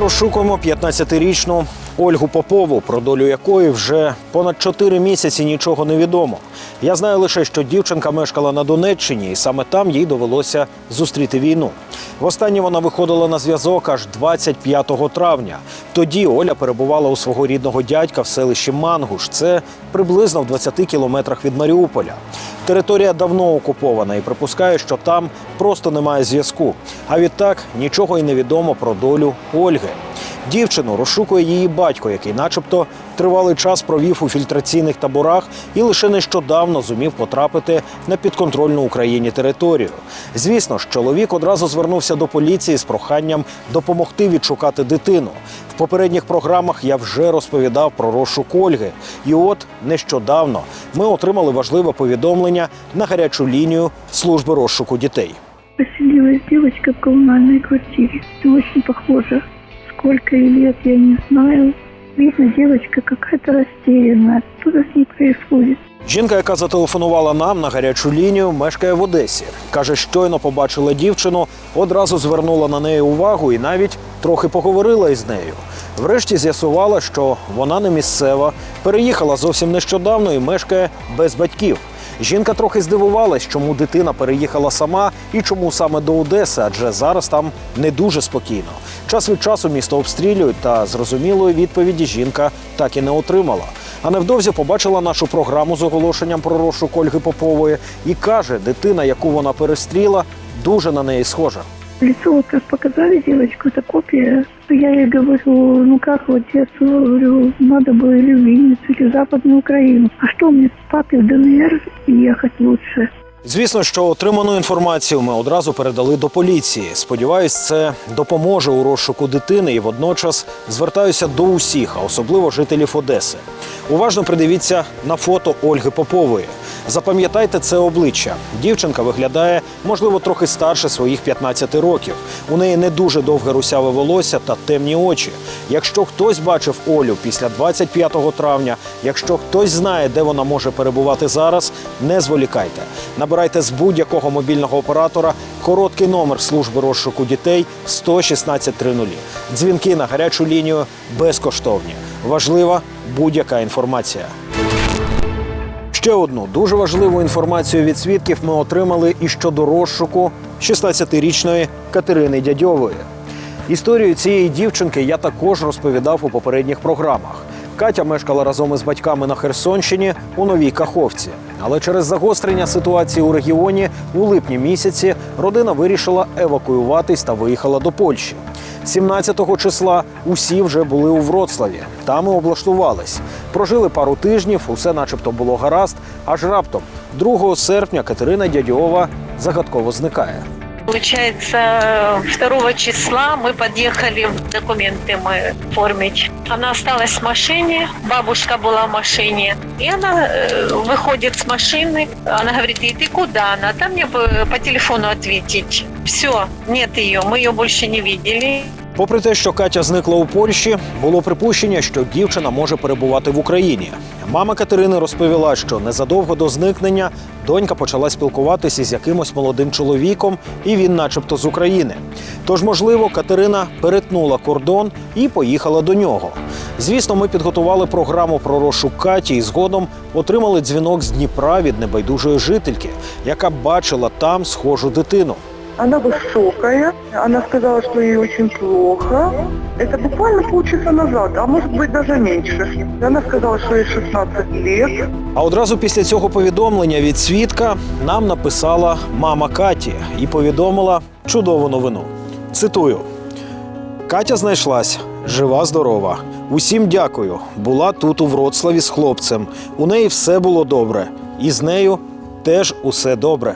Розшукуємо 15-річну Ольгу Попову, про долю якої вже понад 4 місяці нічого не відомо. Я знаю лише, що дівчинка мешкала на Донеччині, і саме там їй довелося зустріти війну. Востаннє вона виходила на зв'язок аж 25 травня. Тоді Оля перебувала у свого рідного дядька в селищі Мангуш. Це приблизно в 20 кілометрах від Маріуполя. Територія давно окупована і припускає, що там просто немає зв'язку. А відтак нічого й не відомо про долю Ольги. Дівчину розшукує її батько, який, начебто, тривалий час провів у фільтраційних таборах і лише нещодавно зумів потрапити на підконтрольну Україні територію. Звісно ж, чоловік одразу звернувся до поліції з проханням допомогти відшукати дитину. В попередніх програмах я вже розповідав про розшук Ольги. І от нещодавно ми отримали важливе повідомлення на гарячу лінію служби розшуку дітей. Поселилась девочка в коммунальной квартире. Очень похожа. Сколько ей лет, я не знаю. Видно, девочка какая-то растерянная. Что с ней происходит? Жінка, яка зателефонувала нам на гарячу лінію, мешкає в Одесі. Каже, щойно побачила дівчину, одразу звернула на неї увагу і навіть трохи поговорила із нею. Врешті з'ясувала, що вона не місцева, переїхала зовсім нещодавно і мешкає без батьків. Жінка трохи здивувалась, чому дитина переїхала сама і чому саме до Одеси, адже зараз там не дуже спокійно. Час від часу місто обстрілюють, та зрозумілої відповіді жінка так і не отримала. А невдовзі побачила нашу програму з оголошенням про розшук Ольги Попової і каже, дитина, яку вона перестріла, дуже на неї схожа. Лицо вот как показали девочку, это копия. Я ей говорю, ну как в Одессу? Говорю, надо было или в Винницу, или в Западную Украину. А что мне, папе в ДНР ехать лучше? Звісно, що отриману інформацію ми одразу передали до поліції. Сподіваюсь, це допоможе у розшуку дитини і водночас звертаюся до усіх, а особливо жителів Одеси. Уважно придивіться на фото Ольги Попової. Запам'ятайте це обличчя. Дівчинка виглядає, можливо, трохи старше своїх 15 років. У неї не дуже довге русяве волосся та темні очі. Якщо хтось бачив Олю після 25 травня, якщо хтось знає, де вона може перебувати зараз, не зволікайте. Набирайте з будь-якого мобільного оператора короткий номер служби розшуку дітей 11630. Дзвінки на гарячу лінію безкоштовні. Важлива будь-яка інформація. Ще одну дуже важливу інформацію від свідків ми отримали і щодо розшуку 16-річної Катерини Дядьової. Історію цієї дівчинки я також розповідав у попередніх програмах. Катя мешкала разом із батьками на Херсонщині у Новій Каховці. Але через загострення ситуації у регіоні у липні місяці родина вирішила евакуюватись та виїхала до Польщі. 17 числа усі вже були у Вроцлаві. Там і облаштувались. Прожили пару тижнів, усе начебто було гаразд. Аж раптом, 2 серпня, Катерина Дядьова загадково зникає. Получается, 2 числа мы подъехали, документы мы оформить. Она осталась в машине, бабушка была в машине. И она э, выходит с машины, она говорит, и ты куда? Она там мне по, по телефону ответить. Все, нет ее, мы ее больше не видели. Попри те, що Катя зникла у Польщі, було припущення, що дівчина може перебувати в Україні. Мама Катерини розповіла, що незадовго до зникнення донька почала спілкуватися з якимось молодим чоловіком, і він, начебто, з України. Тож, можливо, Катерина перетнула кордон і поїхала до нього. Звісно, ми підготували програму про розшук Каті і згодом отримали дзвінок з Дніпра від небайдужої жительки, яка бачила там схожу дитину. Она высокая, она сказала, что ей очень плохо. Это буквально полчаса назад, а может быть даже меньше. Она сказала, что ей 16 лет. А одразу після цього повідомлення від свідка нам написала мама Каті і повідомила чудову новину. Цитую: Катя знайшлась, жива, здорова. Усім дякую. Була тут у Вроцлаві з хлопцем. У неї все було добре, і з нею теж усе добре.